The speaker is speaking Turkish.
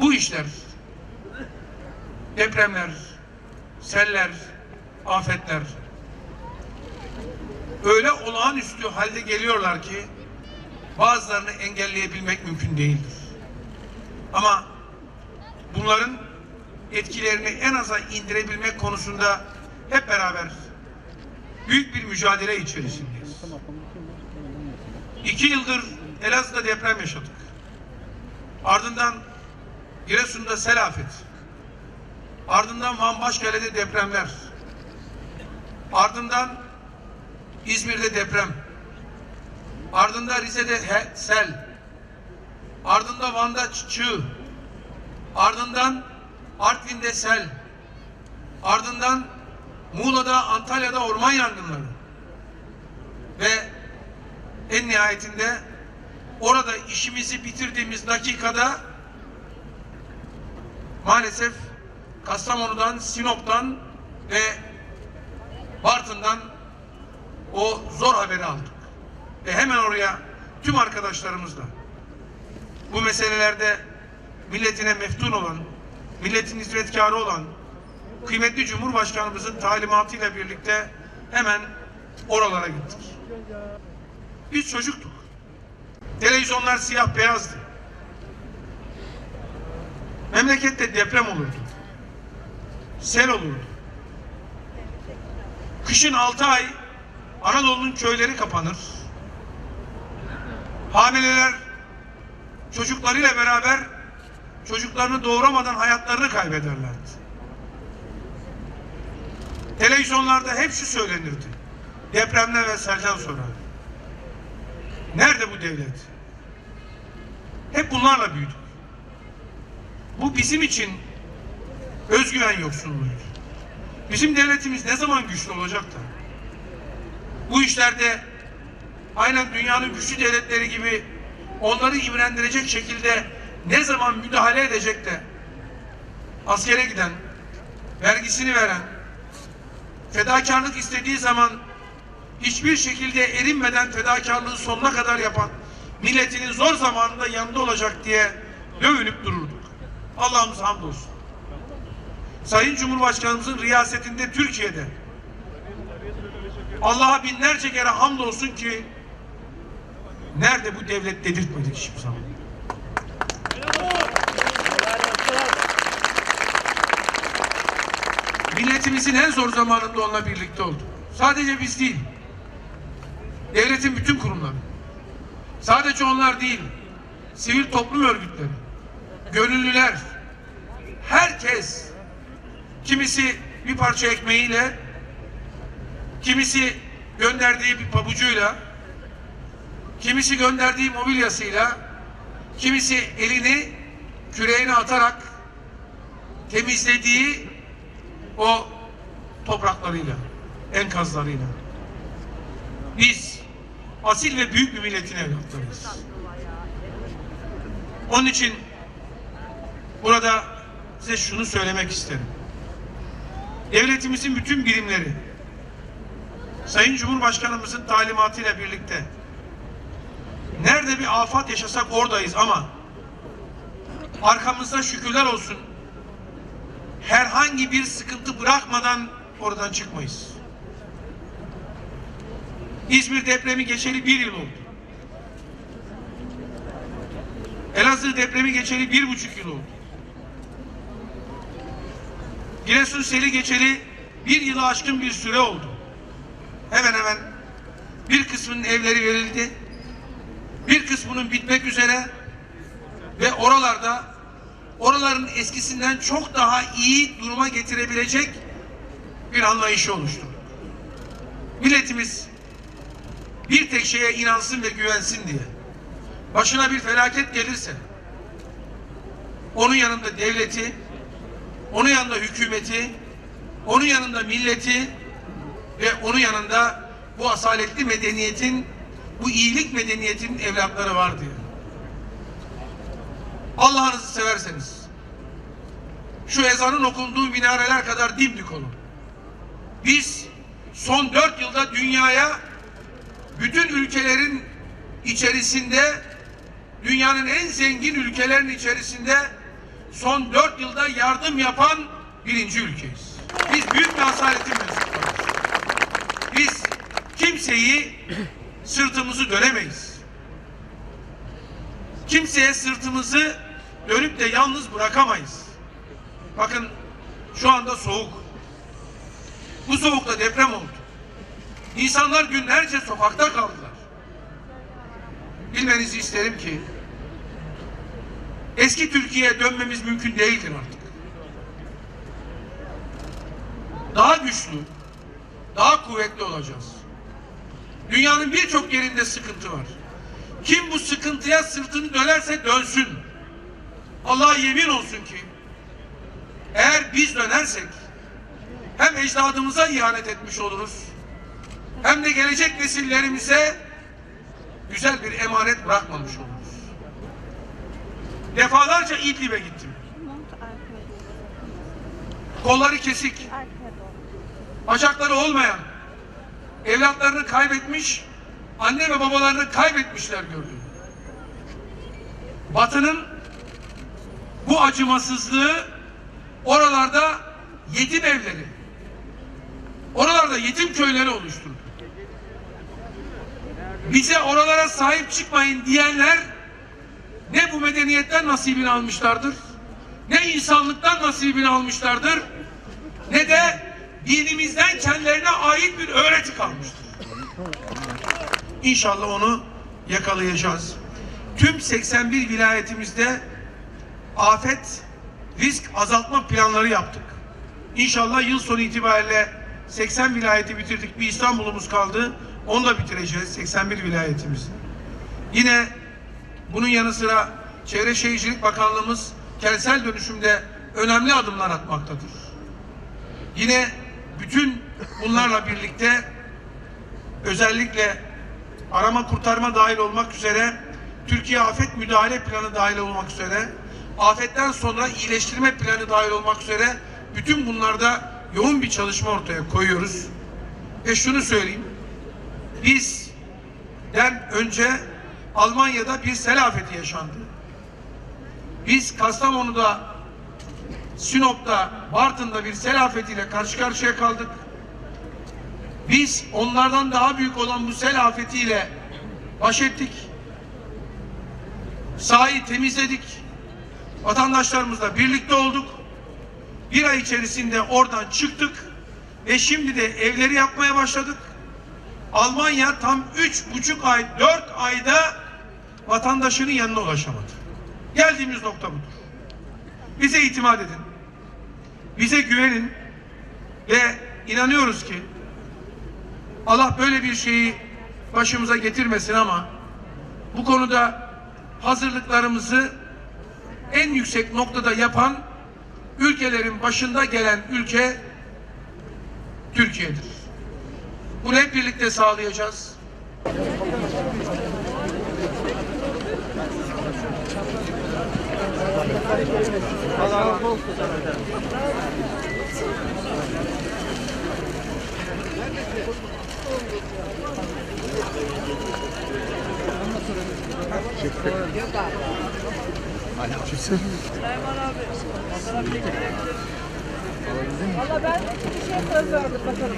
Bu işler, depremler, seller, afetler öyle olağanüstü halde geliyorlar ki bazılarını engelleyebilmek mümkün değildir. Ama bunların etkilerini en aza indirebilmek konusunda hep beraber büyük bir mücadele içerisindeyiz. İki yıldır Elazığ'da deprem yaşadık. Ardından Giresun'da sel afeti. Ardından Van Başkale'de depremler. Ardından İzmir'de deprem. Ardından Rize'de he- sel. Ardından Van'da çığ. Ardından Artvin'de sel. Ardından Muğla'da, Antalya'da orman yangınları. Ve en nihayetinde orada işimizi bitirdiğimiz dakikada maalesef Kastamonu'dan, Sinop'tan ve Bartın'dan o zor haberi aldık. Ve hemen oraya tüm arkadaşlarımızla bu meselelerde milletine meftun olan, milletin hizmetkarı olan kıymetli Cumhurbaşkanımızın talimatıyla birlikte hemen oralara gittik. Biz çocuktuk. Televizyonlar siyah beyazdı. Memlekette deprem olurdu. Sel olurdu. Kışın altı ay Anadolu'nun köyleri kapanır. Hamileler çocuklarıyla beraber çocuklarını doğuramadan hayatlarını kaybederlerdi. Televizyonlarda hep şu söylenirdi. Depremden ve selden sonra. Nerede bu devlet? Hep bunlarla büyüdük. Bu bizim için özgüven yoksunluğuydu. Bizim devletimiz ne zaman güçlü olacak da? Bu işlerde aynen dünyanın güçlü devletleri gibi onları imrendirecek şekilde ne zaman müdahale edecek de askere giden, vergisini veren, fedakarlık istediği zaman hiçbir şekilde erinmeden fedakarlığı sonuna kadar yapan, milletinin zor zamanında yanında olacak diye övünüp dururduk. Allah'ımız hamdolsun. Sayın Cumhurbaşkanımızın riyasetinde Türkiye'de Allah'a binlerce kere hamdolsun ki nerede bu devlet dedirtmedik hiçbir zaman. Milletimizin en zor zamanında onunla birlikte olduk. Sadece biz değil. Devletin bütün kurumları. Sadece onlar değil. Sivil toplum örgütleri. Gönüllüler. Herkes kimisi bir parça ekmeğiyle kimisi gönderdiği bir pabucuyla kimisi gönderdiği mobilyasıyla kimisi elini küreğine atarak temizlediği o topraklarıyla, enkazlarıyla. Biz asil ve büyük bir milletin evlatlarıyız. Onun için burada size şunu söylemek isterim. Devletimizin bütün birimleri Sayın Cumhurbaşkanımızın talimatıyla birlikte nerede bir afat yaşasak oradayız ama arkamızda şükürler olsun herhangi bir sıkıntı bırakmadan oradan çıkmayız. İzmir depremi geçeli bir yıl oldu. Elazığ depremi geçeli bir buçuk yıl oldu. Giresun seli geçeli bir yılı aşkın bir süre oldu. Hemen hemen bir kısmının evleri verildi. Bir kısmının bitmek üzere ve oralarda oraların eskisinden çok daha iyi duruma getirebilecek bir anlayışı oluştu. Milletimiz bir tek şeye inansın ve güvensin diye. Başına bir felaket gelirse onun yanında devleti, onun yanında hükümeti, onun yanında milleti ve onun yanında bu asaletli medeniyetin, bu iyilik medeniyetin evlatları var diyor. Allah'ınızı severseniz şu ezanın okunduğu minareler kadar dimdik olun. Biz son dört yılda dünyaya bütün ülkelerin içerisinde dünyanın en zengin ülkelerin içerisinde son dört yılda yardım yapan birinci ülkeyiz. Biz büyük bir asaletin mensuplarıyız. Biz kimseyi sırtımızı dönemeyiz. Kimseye sırtımızı dönüp de yalnız bırakamayız. Bakın şu anda soğuk. Bu soğukta deprem oldu. İnsanlar günlerce sokakta kaldılar. Bilmenizi isterim ki eski Türkiye'ye dönmemiz mümkün değildir artık. Daha güçlü, daha kuvvetli olacağız. Dünyanın birçok yerinde sıkıntı var. Kim bu sıkıntıya sırtını dönerse dönsün. Allah'a yemin olsun ki eğer biz dönersek hem ecdadımıza ihanet etmiş oluruz hem de gelecek nesillerimize güzel bir emanet bırakmamış oluruz. Defalarca İdlib'e gittim. Kolları kesik, bacakları olmayan, evlatlarını kaybetmiş, anne ve babalarını kaybetmişler gördüm. Batı'nın bu acımasızlığı oralarda yetim evleri, oralarda yetim köyleri oluşturdu. Bize oralara sahip çıkmayın diyenler ne bu medeniyetten nasibini almışlardır, ne insanlıktan nasibini almışlardır, ne de dinimizden kendilerine ait bir öğreti kalmıştır. İnşallah onu yakalayacağız. Tüm 81 vilayetimizde afet risk azaltma planları yaptık. İnşallah yıl sonu itibariyle 80 vilayeti bitirdik. Bir İstanbul'umuz kaldı. Onu da bitireceğiz 81 vilayetimizi. Yine bunun yanı sıra Çevre Şehircilik Bakanlığımız kentsel dönüşümde önemli adımlar atmaktadır. Yine bütün bunlarla birlikte özellikle arama kurtarma dahil olmak üzere Türkiye Afet Müdahale Planı dahil olmak üzere afetten sonra iyileştirme planı dahil olmak üzere bütün bunlarda yoğun bir çalışma ortaya koyuyoruz. Ve şunu söyleyeyim. Bizden önce Almanya'da bir sel afeti yaşandı. Biz Kastamonu'da, Sinop'ta, Bartın'da bir sel afetiyle karşı karşıya kaldık. Biz onlardan daha büyük olan bu sel afetiyle baş ettik. Sahayı temizledik. Vatandaşlarımızla birlikte olduk. Bir ay içerisinde oradan çıktık ve şimdi de evleri yapmaya başladık. Almanya tam üç buçuk ay, dört ayda vatandaşının yanına ulaşamadı. Geldiğimiz nokta budur. Bize itimat edin. Bize güvenin ve inanıyoruz ki Allah böyle bir şeyi başımıza getirmesin ama bu konuda hazırlıklarımızı en yüksek noktada yapan ülkelerin başında gelen ülke Türkiye'dir. Bunu hep birlikte sağlayacağız. Valla ben bir şey söz verdim bakalım.